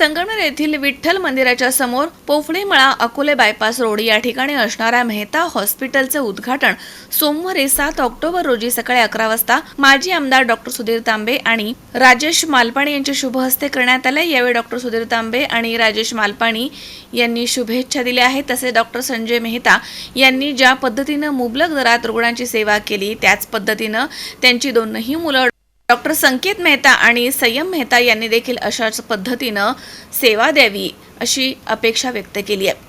संगमनेर येथील विठ्ठल मंदिराच्या समोर पोफळीमळा अकोले बायपास रोड या ठिकाणी असणाऱ्या मेहता हॉस्पिटलचे उद्घाटन सोमवारी सात ऑक्टोबर रोजी सकाळी अकरा वाजता माजी आमदार डॉक्टर सुधीर तांबे आणि राजेश मालपाणी यांच्या शुभ हस्ते करण्यात आले. यावेळी डॉक्टर सुधीर तांबे आणि राजेश मालपाणी यांनी शुभेच्छा दिल्या आहेत. तसेच डॉक्टर संजय मेहता यांनी ज्या पद्धतीनं मुबलक दरात रुग्णांची सेवा केली त्याच पद्धतीनं त्यांची दोनही मुलं डॉक्टर संकेत मेहता आणि संयम मेहता यांनी देखील अशाच पद्धतीनं सेवा द्यावी अशी अपेक्षा व्यक्त केली आहे.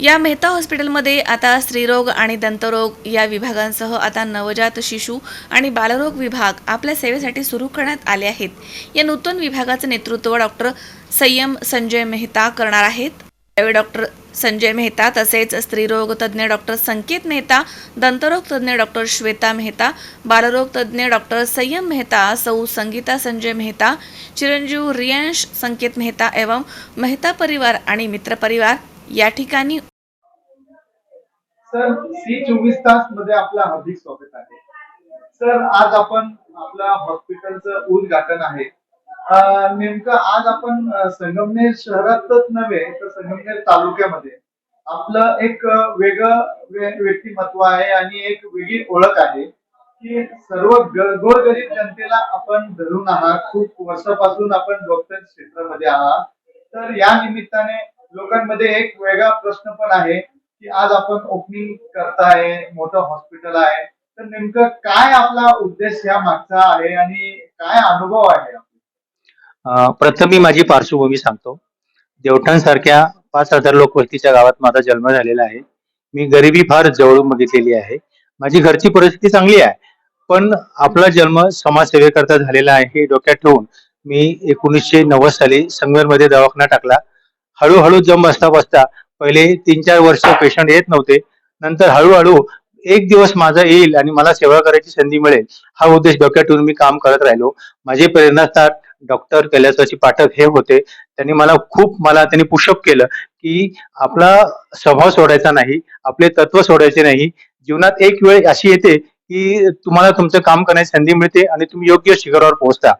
या मेहता हॉस्पिटलमध्ये आता स्त्रीरोग आणि दंतरोग या विभागांसह आता नवजात शिशू आणि बालरोग विभाग आपल्या सेवेसाठी सुरू करण्यात आले आहेत. या नूतन विभागाचं नेतृत्व डॉक्टर संयम संजय मेहता करणार आहेत. यावेळी डॉक्टर संजय मेहता तसेच स्त्रीरोग तज्ज्ञ डॉक्टर संकेत मेहता दंतरोग तज्ज्ञ डॉक्टर श्वेता मेहता बालरोग तज्ज्ञ डॉक्टर संयम मेहता सौ संगीता संजय मेहता चिरंजीव रियांश संकेत मेहता एवं मेहता परिवार आणि मित्र परिवार या ठिकाणी सर सी चोवीस तासमध्ये आपलं हार्दिक स्वागत आहे. सर आज आपण आपल्या हॉस्पिटलचं उद्घाटन आहे. नेमकं आज आपण संगमनेर शहरातच नव्हे तर संगमनेर तालुक्यामध्ये आपलं एक वेगळं व्यक्तिमत्व आहे आणि एक वेगळी ओळख आहे की सर्व ग- गोरगरीब जनतेला आपण धरून आहात. खूप वर्षापासून आपण डॉक्टर क्षेत्रामध्ये आहात. तर या निमित्ताने लोकांमध्ये एक वेगळा प्रश्न पण आहे की आज आपण ओपनिंग करताय मोठं हॉस्पिटल आहे. तर नेमकं काय आपला उद्देश या मागचा आहे आणि काय अनुभव आहे? प्रथम मी माझी पार्श्वभूमी सांगतो. देवठणसारख्या पाच हजार लोकवस्तीच्या गावात माझा जन्म झालेला आहे. मी गरिबी फार जवळून बघितलेली आहे. माझी घरची परिस्थिती चांगली आहे. पण आपला जन्म समाजसेवेकरता झालेला आहे. हे डोक्यात ठेवून मी एकोणीसशे नव्वद साली संगमेरमध्ये दवाखाना टाकला. हळूहळू जम बसता बसता पहिले तीन चार वर्ष पेशंट येत नव्हते. नंतर हळूहळू एक दिवस माझा येईल आणि मला सेवा करायची संधी मिळेल. हा उद्देश डोक्यात ठेवून मी काम करत राहिलो. माझे प्रेरणास्थान डॉक्टर कैलासवासी पाठक हे होते. त्यांनी मला खूप मला त्यांनी पुषअप केलं की आपला स्वभाव सोडायचा नाही आपले तत्व सोडायचे नाही. जीवनात एक वेळ अशी येते की तुम्हाला तुमचं काम करण्याची संधी मिळते आणि तुम्ही योग्य शिखरावर पोहोचता.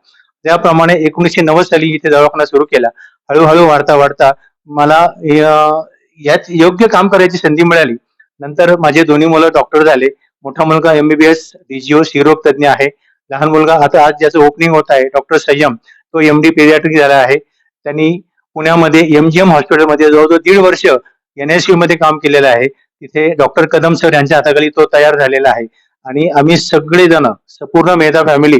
त्याप्रमाणे एकोणीसशे नव्वद साली इथे दवाखाना सुरू केला. हळूहळू वाढता वाढता मला याच यात योग्य काम करायची संधी मिळाली. नंतर माझे दोन्ही मुलं डॉक्टर झाले. मोठा मुलगा एमबीबीएस डीजीओ शिरोग तज्ञ आहे. लहान मुलगा आता आज ज्याचं ओपनिंग होत आहे डॉक्टर संयम. तो एम डी पेरियाट्रिक झाला आहे. त्यांनी पुण्यामध्ये एमजीएम हॉस्पिटलमध्ये जवळजवळ दीड वर्ष एनएसयू मध्ये काम केलेलं आहे. तिथे डॉक्टर कदम सर यांच्या हाताखाली तो तयार झालेला आहे. आणि आम्ही सगळेजण संपूर्ण Mehta family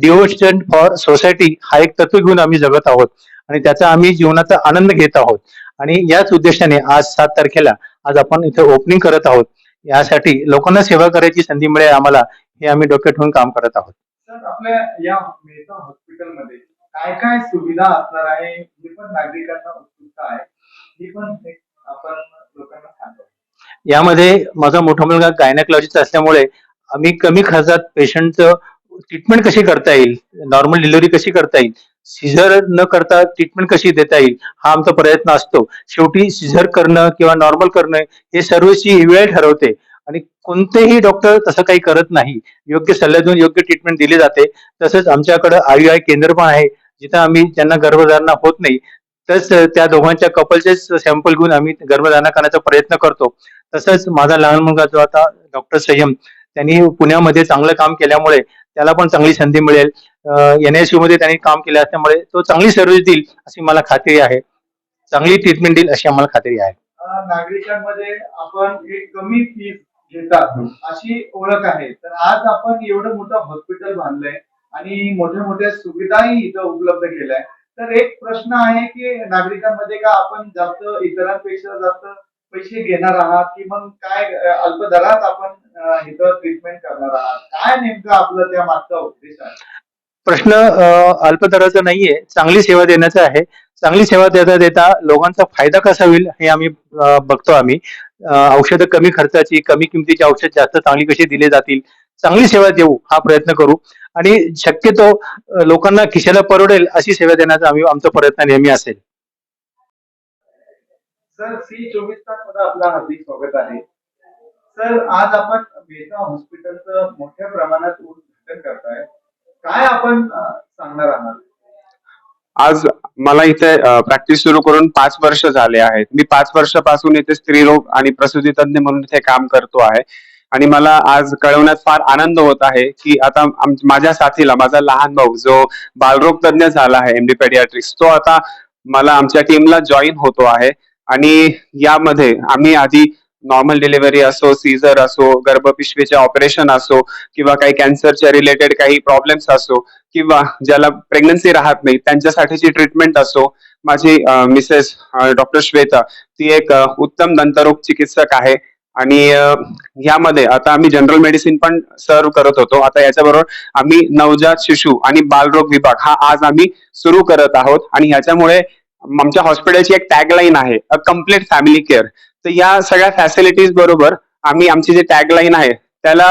devotion for society हा एक तत्व घेऊन आम्ही जगत आहोत. आणि त्याचा आम्ही जीवनाचा आनंद घेत आहोत. आणि याच उद्देशाने आज सात तारखेला आज आपण इथे ओपनिंग करत आहोत. यासाठी लोकांना सेवा करायची संधी मिळेल आम्हाला हे आम्ही डोक्यात ठेवून काम करत आहोत. सर आपल्या या मेहता हॉस्पिटलमध्ये काय काय सुविधा असणार आहे हे पण नागरिकांना उत्सुकता आहे. ही पण आपण लोकांना सांगतो. यामध्ये माझा मोठा मुलगा गायनॅकॉलॉजिस्ट असल्यामुळे आम्ही कमी खर्चात पेशंटचं ट्रीटमेंट कशी करता येईल? नॉर्मल डिलिव्हरी कशी करता येईल? सिझर न करता ट्रीटमेंट कशी देता येईल? हा आमचा प्रयत्न असतो. शेवटी सिझर करणं किंवा नॉर्मल करणं हे सर्वची वेळ ठरवते. आणि कोणतेही डॉक्टर तसं काही करत नाही. योग्य सल्ला देऊन योग्य ट्रीटमेंट दिली जाते. तसंच आमच्याकडे आय केंद्र पण आहे. जिथं आम्ही ज्यांना गर्भधारणा होत नाही तस त्या दोघांच्या कपलचेच सॅम्पल घेऊन आम्ही गर्भधारणा करण्याचा प्रयत्न करतो. तसंच माझा लहान मुलगा जो आता डॉक्टर संयम त्यांनी पुण्यामध्ये चांगलं काम केल्यामुळे त्याला पण चांगली संधी मिळेल. एनएसयू मध्ये त्यांनी काम केलं असल्यामुळे तो चांगली सर्व्हिस देईल अशी मला खात्री आहे. चांगली ट्रीटमेंट देईल अशी आम्हाला खात्री आहे. नागरिकांमध्ये आपण एक कमी फीस घेतात अशी ओळख आहे. तर आज आपण एवढं मोठं हॉस्पिटल बांधलंय. आणि मोठ्या मोठ्या सुविधाही इथं उपलब्ध केल्या. तर एक प्रश्न आहे की नागरिकांमध्ये का आपण जास्त इतरांपेक्षा जास्त पैसे घेणार आहात? की मग काय अल्प दरात आपण इथं ट्रीटमेंट करणार आहात? काय नेमकं आपलं त्या मागचा उद्देश आहे? प्रश्न अल्प दराचा नाहीये चांगली सेवा देण्याचा आहे. चांगली सेवा देता देता लोकांचा फायदा कसा होईल हे आम्ही बघतो आम्ही. औषधं कमी खर्चाची कमी किमतीची औषध जास्त चांगली कशी दिली जातील? चांगली सेवा देऊ हा प्रयत्न करू. आणि शक्यतो लोकांना खिशाला परवडेल अशी सेवा देण्याचा आम्ही आमचा प्रयत्न नेहमी असेल. सर सी चोवीस तासमध्ये आपलं हार्दिक स्वागत आहे. सर आज आपण मेहता हॉस्पिटलचं मोठ्या प्रमाणात उद्घाटन करताय. काय आपण सांगणार आहात? आज मला इथे प्रॅक्टिस सुरू करून पाच वर्ष झाले आहेत. मी पाच वर्षापासून इथे स्त्रीरोग आणि प्रसूती तज्ञ म्हणून इथे काम करतो आहे. आणि मला आज कळवण्यात फार आनंद होत आहे की आता माझ्या साथीला माझा लहान भाऊ जो बालरोग तज्ञ झाला आहे एमडी पेडियाट्रिक्स तो आता मला आमच्या टीमला जॉईन होतो आहे. आणि यामध्ये आम्ही आधी नॉर्मल डिलिव्हरी असो सीझर असो गर्भपिशवीचे ऑपरेशन असो किंवा काही कॅन्सरच्या रिलेटेड काही प्रॉब्लेम्स असो किंवा ज्याला प्रेग्नन्सी राहत नाही त्यांच्यासाठीची ट्रीटमेंट असो माझी मिसेस डॉक्टर श्वेता ती एक उत्तम दंतरोग चिकित्सक आहे. आणि यामध्ये आता आम्ही जनरल मेडिसिन पण सर्व करत होतो. आता याच्याबरोबर आम्ही नवजात शिशु आणि बालरोग विभाग हा आज आम्ही सुरू करत आहोत. आणि ह्याच्यामुळे आमच्या हॉस्पिटलची एक टॅगलाईन आहे अ कंप्लीट फॅमिली केअर तर या सगळ्या फॅसिलिटीज बरोबर आम्ही आमची जी टॅगलाईन आहे त्याला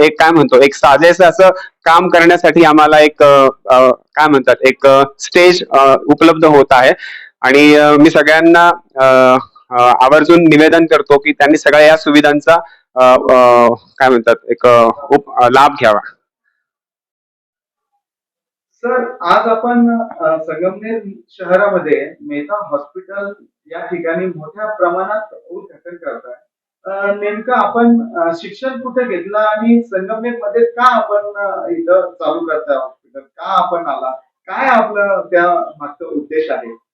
एक काय म्हणतो एक साजेसं असं काम करण्यासाठी आम्हाला एक काय म्हणतात एक स्टेज उपलब्ध होत आहे. आणि मी सगळ्यांना आवर्जून निवेदन करतो की त्यांनी सगळ्या या सुविधांचा काय म्हणतात एक उप- लाभ घ्यावा. सर आज आपण संगमनेर शहरामध्ये मेहता हॉस्पिटल या ठिकाणी मोठ्या प्रमाणात उद्घाटन करताय. नेमकं आपण शिक्षण कुठे घेतलं आणि संगमनेरमध्ये का आपण इथं चालू करताय हॉस्पिटल? का आपण आला? काय आपलं त्या मागचा उद्देश आहे?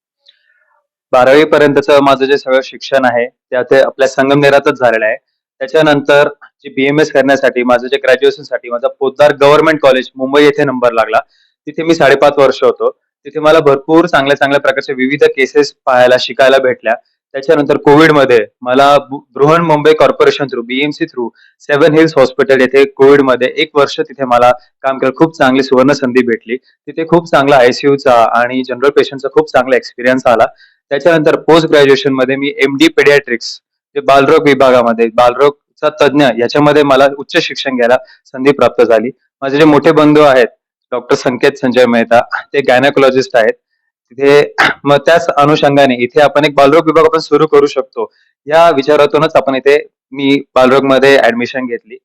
बारावी पर्यंतचं माझं जे सगळं शिक्षण आहे ते आता आपल्या संगमनेरातच झालेलं आहे. त्याच्यानंतर जे बीएमएस करण्यासाठी माझं जे ग्रॅज्युएशनसाठी माझा पोद्दार गव्हर्नमेंट कॉलेज मुंबई येथे नंबर लागला. तिथे मी साडेपाच वर्ष होतो. तिथे मला भरपूर चांगल्या चांगल्या प्रकारचे विविध केसेस पाहायला शिकायला भेटल्या. त्याच्यानंतर कोविडमध्ये मला Brihan Mumbai corporation through BMC through seven hills hospital येथे कोविडमध्ये एक वर्ष तिथे मला काम केलं. खूप चांगली सुवर्ण संधी भेटली. तिथे खूप चांगला आयसीयूचा आणि जनरल पेशंटचा खूप चांगला एक्सपिरियन्स आला. त्याच्यानंतर पोस्ट ग्रॅज्युएशनमध्ये मी एम डी पेडियाट्रिक्स जे बालरोग विभागामध्ये बालरोगचा तज्ञ याच्यामध्ये मला उच्च शिक्षण घ्यायला संधी प्राप्त झाली. माझे जे मोठे बंधू आहेत डॉक्टर संकेत संजय मेहता ते गायनाकोलॉजिस्ट आहेत. तिथे मग त्याच अनुषंगाने इथे आपण एक बालरोग विभाग आपण सुरू करू शकतो. या विचारातूनच आपण इथे मी बालरोगमध्ये ऍडमिशन घेतली.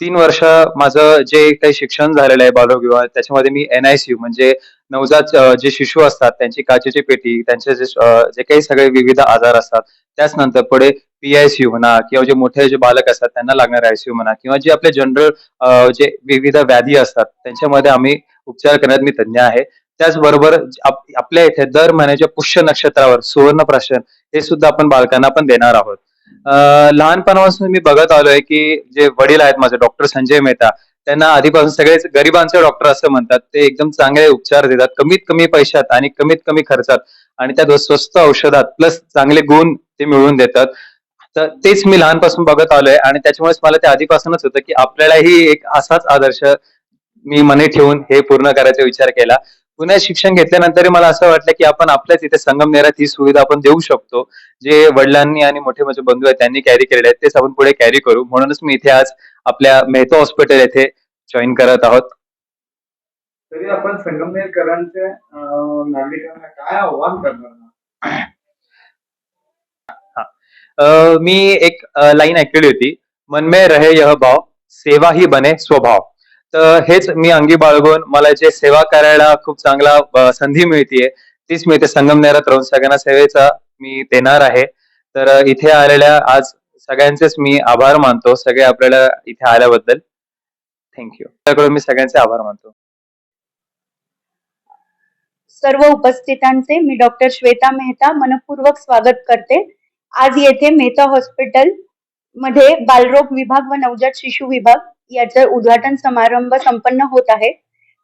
तीन वर्ष माझं जे काही शिक्षण झालेलं आहे बालरोग विभाग त्याच्यामध्ये मी एनआयसीयू म्हणजे नवजात जे शिशु असतात त्यांची काचेची पेटी त्यांचे जे जे काही सगळे विविध आजार असतात त्याच नंतर पुढे पीआयसीयू म्हणा किंवा जे मोठे जे बालक असतात त्यांना लागणारे आयसीयू म्हणा किंवा जे आपले जनरल जे विविध व्याधी असतात त्यांच्यामध्ये आम्ही उपचार करण्यात मी तज्ञ आहे. त्याचबरोबर आपल्या इथे दर महिन्याच्या पुष्य नक्षत्रावर सुवर्ण प्राशन हे सुद्धा आपण बालकांना पण देणार आहोत. लहानपणापासून मी बघत आलोय की जे वडील आहेत माझे डॉक्टर संजय मेहता त्यांना आधीपासून सगळेच गरिबांचे डॉक्टर असं म्हणतात. ते एकदम चांगले उपचार देतात. कमीत कमी पैशात आणि कमीत कमी खर्चात. आणि त्या स्वस्त औषधात प्लस चांगले गुण ते मिळवून देतात. तर तेच मी लहानपासून बघत आलोय. आणि त्याच्यामुळेच मला ते आधीपासूनच होतं की आपल्यालाही एक असाच आदर्श मी मने ठेवून हे पूर्ण करायचा विचार केला. पुण्यात शिक्षण घेतल्यानंतर मला असं वाटलं की आपण आपल्याच इथे संगमनेरात ही सुविधा आपण देऊ शकतो. जे वडिलांनी आणि मोठे माझे बंधू आहेत त्यांनी कॅरी केलेले आहेत तेच आपण पुढे कॅरी करू. म्हणूनच मी इथे आज आपल्या मेहता हॉस्पिटल येथे जॉईन करत आहोत. तरी आपण संगमनेरकरांच्या अ, नागरिकांना काय आव्हान करणार आहात? अ, मी एक लाईन ऐकलेली होती. मन में रहे यह भाव सेवा ही बने स्वभाव. तर हेच मी अंगी बाळगून मला जे सेवा करायला खूप चांगला संधी मिळतीये तीच मी इथे संगमनेरात राहून सगळ्यांना सेवेचा मी देणार आहे. तर इथे आलेल्या आज सगळ्यांचेच मी आभार मानतो सगळे आपल्याला इथे आल्याबद्दल. थँक्यू त्याकडून मी सगळ्यांचे आभार मानतो. सर्व उपस्थितांचे मी डॉक्टर श्वेता मेहता मनपूर्वक स्वागत करते. आज येथे मेहता हॉस्पिटलमध्ये बालरोग विभाग व नवजात शिशु विभाग याचा उद्घाटन समारंभ संपन्न होत आहे.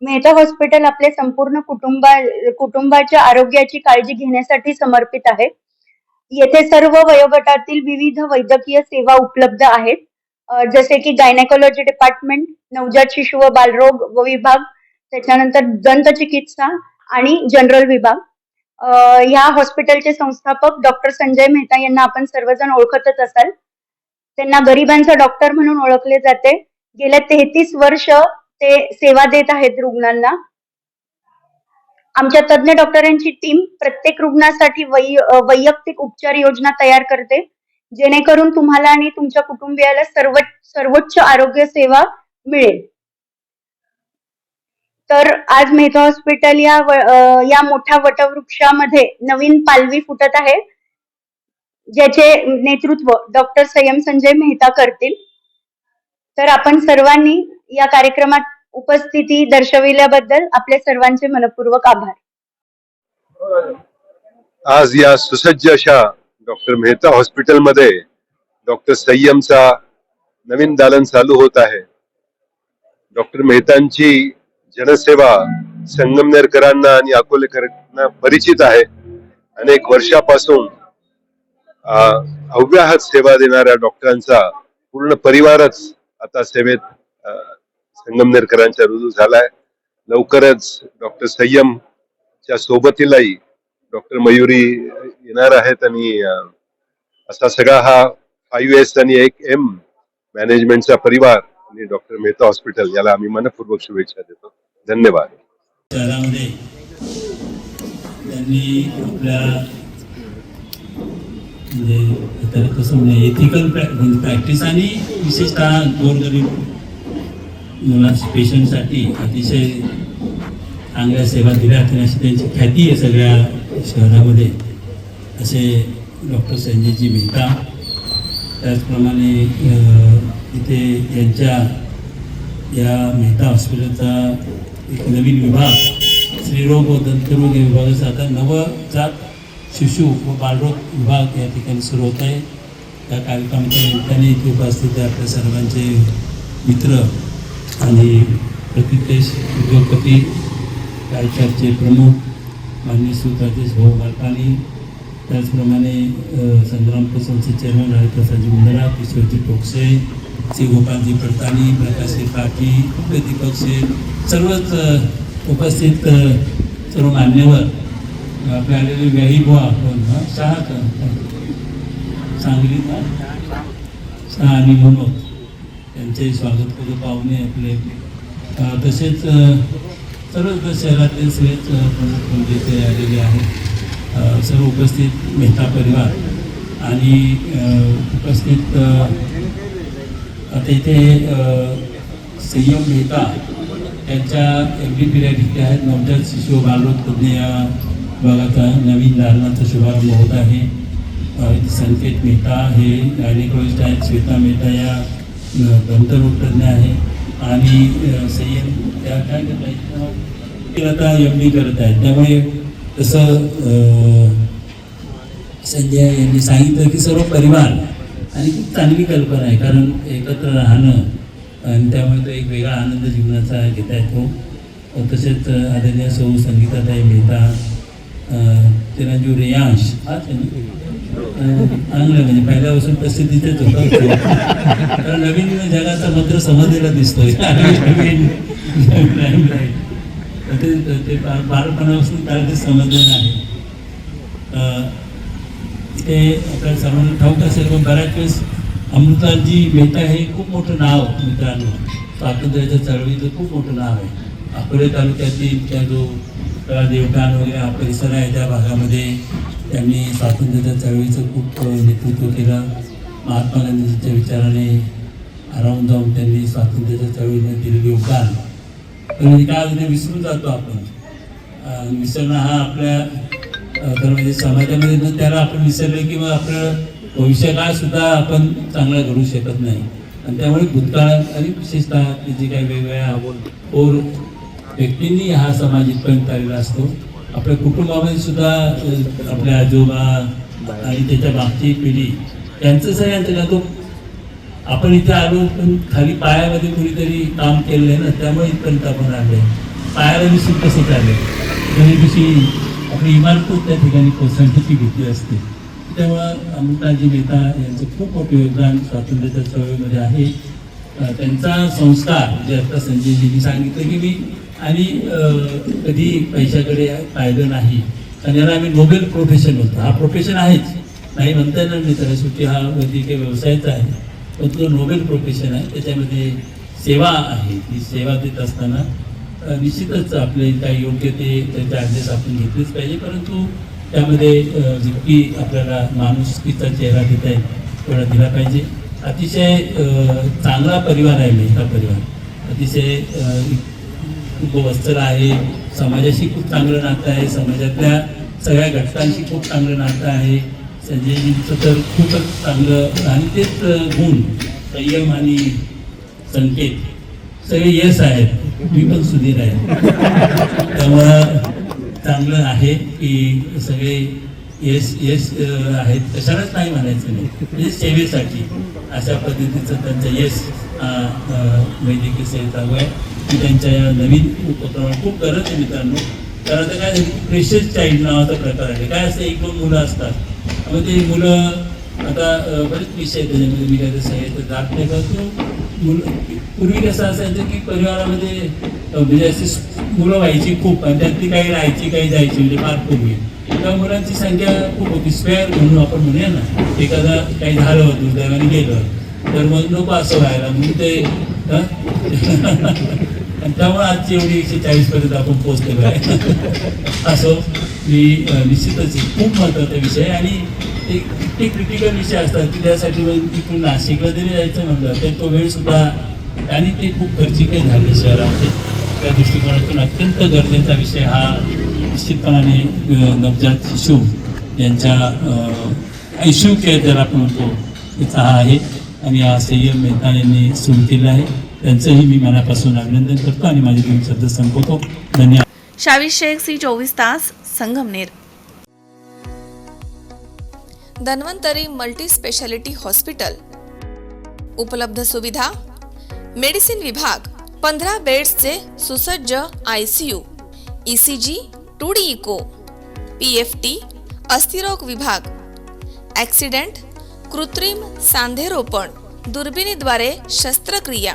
मेहता हॉस्पिटल आपले संपूर्ण कुटुंबा कुटुंबाच्या आरोग्याची काळजी घेण्यासाठी समर्पित आहे. येथे सर्व वयोगटातील विविध वैद्यकीय सेवा उपलब्ध आहेत. जसे की गायनेकोलॉजी डिपार्टमेंट नवजात शिशु व बालरोग व विभाग त्याच्यानंतर दंत चिकित्सा आणि जनरल विभाग. ह्या हॉस्पिटलचे संस्थापक डॉक्टर संजय मेहता यांना आपण सर्वजण ओळखतच असाल. त्यांना गरिबांचा डॉक्टर म्हणून ओळखले जाते. गेल्या तेहतीस वर्ष ते सेवा देत आहेत रुग्णांना. आमच्या तज्ज्ञ डॉक्टरांची टीम प्रत्येक रुग्णासाठी वै वैयक्तिक उपचार योजना तयार करते. जेणेकरून तुम्हाला आणि तुमच्या कुटुंबियाला सर्व सर्वोच्च आरोग्य सेवा मिळेल. तर आज मेहता हॉस्पिटल या या मोठ्या वटवृक्षामध्ये नवीन पालवी फुटत आहे ज्याचे नेतृत्व डॉक्टर संयम संजय मेहता करतील. तर आपण सर्वांनी या कार्यक्रमात उपस्थिती दर्शविल्याबद्दल आपल्या सर्वांचे मनपूर्वक आभार. आज या सुसज्ज अशा डॉक्टर मेहता हॉस्पिटलमध्ये डॉक्टर संयमचा नवीन दालन चालू होत आहे. डॉक्टर मेहतांची जनसेवा संगमनेरकरांना आणि अकोलेकरांना परिचित आहे. अनेक वर्षापासून अव्याहत सेवा देणाऱ्या डॉक्टरांचा पूर्ण परिवारच आता सेवेत संगमनेरकरांच्या रुजू झालाय. लवकरच डॉक्टर सय्यमच्या सोबतीलाही डॉक्टर मयुरी येणार आहेत आणि असा सगळा हा फाईव्ह एस आणि एक एम मॅनेजमेंटचा परिवार आणि डॉक्टर मेहता हॉस्पिटल याला आम्ही मनपूर्वक शुभेच्छा देतो. धन्यवाद. शहरामध्ये त्यांनी आपल्या म्हणजे कसं म्हणजे एथिकल प्रॅक्टिस आणि विशेषतः गोरगरीब मुलांस पेशंटसाठी अतिशय चांगल्या सेवा दिल्या आणि अशी त्यांची ख्याती आहे सगळ्या शहरामध्ये. असे डॉक्टर संजयजी मेहता. त्याचप्रमाणे इथे यांच्या या मेहता हॉस्पिटलचा एक नवीन विभाग स्त्रीरोग व दंतरोग या विभागाचा आता नवजात शिशु व बालरोग विभाग या ठिकाणी सुरू होत आहे. त्या कार्यक्रमाच्या निमित्ताने इथे उपस्थित आपल्या सर्वांचे मित्र आणि प्रतितेश उद्योगपती रायचरचे प्रमुख आणि श्री भाऊ गालकानी त्याचप्रमाणे संग्राम संग्रामपूर संस्थेचे चेअरमन प्रसादजी मुंदरा किशोरजी टोकसे श्री गोपालजी पडतानी प्रकाशजी पाटील दीपक शेठ सर्वच उपस्थित सर्व मान्यवर. आपले आलेले व्याही बुवा आपण हा, सांगली का? आणि मनोज. त्यांचेही स्वागत करू पाहुणे आपले. तसेच सर्व शहरातले सगळेच अ, प्रमुख म्हणजे इथे आलेले आहेत. सर्व उपस्थित मेहता परिवार आणि उपस्थित आता इथे संयम मेहता त्यांच्या एम डी पिरियड इथे आहेत. नवजात शिशु बालरोग तज्ज्ञ या विभागाचा नवीन दालनाचा शुभारंभ होत आहे. संकेत मेहता हे गायनेकोलॉजिस्ट आहेत. श्वेता मेहता या अ, आहे. आणि संयम त्या काय करत ते आता एम डी करत आहेत. त्यामुळे तसं संजय यांनी सांगितलं की सर्व परिवार आणि खूप चांगली कल्पना आहे. कारण एकत्र राहणं आणि त्यामुळे तो एक वेगळा आनंद जीवनाचा घेता येतो. तसेच आदरणीय सौ संगीताताई मेहता चिरंजीव रेयांश हाच आहे चांगलं म्हणजे पहिल्यापासून प्रसिद्धीचेच होतं. कारण नवीन जगाचा मंत्र समजलेला दिसतोय. ते ते बालपणापासून त्याला ते समजलेलं आहे ते आपल्या सर्वांना ठाऊक असेल पण बऱ्याच वेळेस अमृताजी मेहता हे खूप मोठं नाव मित्रांनो. स्वातंत्र्याच्या चळवळीचं खूप मोठं नाव आहे. अकोले तालुक्यातील त्या जो देवकान देवठाण वगैरे हा परिसर आहे त्या भागामध्ये त्यांनी स्वातंत्र्याच्या चळवळीचं खूप नेतृत्व केलं. महात्मा गांधीजींच्या विचाराने हरावून जाऊन त्यांनी स्वातंत्र्याच्या चळवळीमध्ये दिलेले योगदान तर म्हणजे काय होते विसरून जातो आपण. विसरणं हा आपल्या तर म्हणजे समाजामध्ये त्याला आपण विसरलं की मग आपलं भविष्यकाळ सुद्धा आपण चांगला घडू शकत नाही. आणि त्यामुळे भूतकाळात आणि विशेषतः त्याची जे काही वेगवेगळ्या ओर व्यक्तींनी हा समाज इथपर्यंत आलेला असतो. आपल्या कुटुंबामध्ये सुद्धा आपल्या आपले आजोबा आणि त्याच्या मागची पिढी यांचं सगळ्यांचं तो आपण इथे आलो पण खाली पायामध्ये कुणीतरी काम केलेलं आहे ना त्यामुळे इथपर्यंत आपण आले पायाला विसरून कसं चालेल कधी कशी आपली इमारतच त्या ठिकाणी कोसळण्याची भीती असते. त्यामुळं अमृताजी मेहता यांचं खूप मोठं योगदान स्वातंत्र्याच्या चळवळीमध्ये आहे. त्यांचा संस्कार जे आता संजयजींनी सांगितलं की मी आणि कधी पैशाकडे पाहिलं नाही. आणि याला आम्ही नोबेल प्रोफेशन होतो हा प्रोफेशन आहेच. नाही म्हणता येणार नाही. तर शेवटी हा वैद्यकीय व्यवसायचा आहे. पण तो नोबेल प्रोफेशन आहे. त्याच्यामध्ये सेवा आहे. ती सेवा देत असताना निश्चितच आपले काही योग्य ते चार्जेस आपण घेतलेच पाहिजे. परंतु त्यामध्ये जितकी आपल्याला माणुसकीचा चेहरा देता येईल तेवढा दिला पाहिजे. अतिशय चांगला परिवार आहे मेहता परिवार. अतिशय खूप उपवस्त्र आहे. समाजाशी खूप चांगलं नातं आहे. समाजातल्या सगळ्या घटकांशी खूप चांगलं नातं आहे. संजयजींचं तर खूपच चांगलं आणि तेच गुण संयम आणि संकेत. सगळे यश आहेत. मी पण सुधीर आहे. त्यामुळं चांगलं आहे की सगळे यश यश आहेत. कशालाच नाही म्हणायचं नाही. म्हणजे सेवेसाठी अशा पद्धतीचं त्यांचं यश वैद्यकीय सेवेत आहे. की त्यांच्या या नवीन उपक्रमात खूप गरज आहे मित्रांनो. तर आता काय प्रेशस चाइल्ड नावाचा प्रकार आहे. काय असं एक दोन मुलं असतात. मग ते मुलं आता बरेच विषय आहेत त्याच्यामध्ये मी काय तसं आहे तर जात नाही. का तो मुलं पूर्वी कसं असायचं की परिवारामध्ये म्हणजे अशी मुलं व्हायची खूप आणि त्यातली काही राहायची काही जायची म्हणजे फार पूर्वी त्या मुलांची संख्या खूप होती. स्पेअर म्हणून आपण म्हणूया ना एखादा काही झालं होतं दुर्दैवाने गेलं तर मग नको असं व्हायला. म्हणून ते आणि त्यामुळे आजची एवढी एकशे चाळीस पर्यंत आपण पोहोचलेलो आहे. असो मी निश्चितच खूप महत्त्वाचा विषय आहे. आणि एक इतके क्रिटिकल विषय असतात की त्यासाठी मग तिथून नाशिकला जरी जायचं म्हणलं तर तो वेळ सुद्धा आणि ते खूप खर्चिके झाले शहरामध्ये. त्या दृष्टिकोनातून अत्यंत गरजेचा विषय हा निश्चितपणाने नवजात शिशू यांच्या आयशू केअर ज्याला आपण म्हणतो त्याचा हा आहे. आणि हा संयम मेहता यांनी सुरू केला आहे. त्यांचंही मी मनापासून अभिनंदन करतो आणि माझे दोन शब्द संपवतो धन्यवाद शावी शेख सी चोवीस तास Sangamner. Dhanvantari multi speciality hospital. उपलब्ध सुविधा मेडिसिन विभाग पंधरा बेड्सचे सुसज्ज I C U E C G two D echo P F T अस्थिरोग विभाग. ॲक्सिडेंट कृत्रिम सांधेरोपण दुर्बिणीद्वारे शस्त्रक्रिया.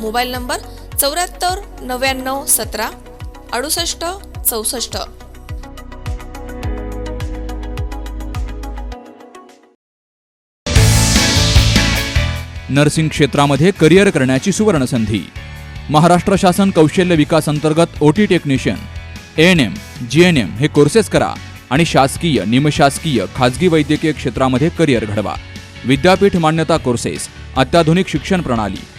मोबाईल नंबर चौऱ्याहत्तर नव्याण्णव सतरा अडुसष्ट चौसष्ट. नर्सिंग क्षेत्रामध्ये करिअर करण्याची सुवर्ण संधी महाराष्ट्र शासन कौशल्य विकास अंतर्गत OT technician N M G N M हे कोर्सेस करा आणि शासकीय निमशासकीय खाजगी वैद्यकीय क्षेत्रामध्ये करिअर घडवा. विद्यापीठ मान्यता कोर्सेस अत्याधुनिक शिक्षण प्रणाली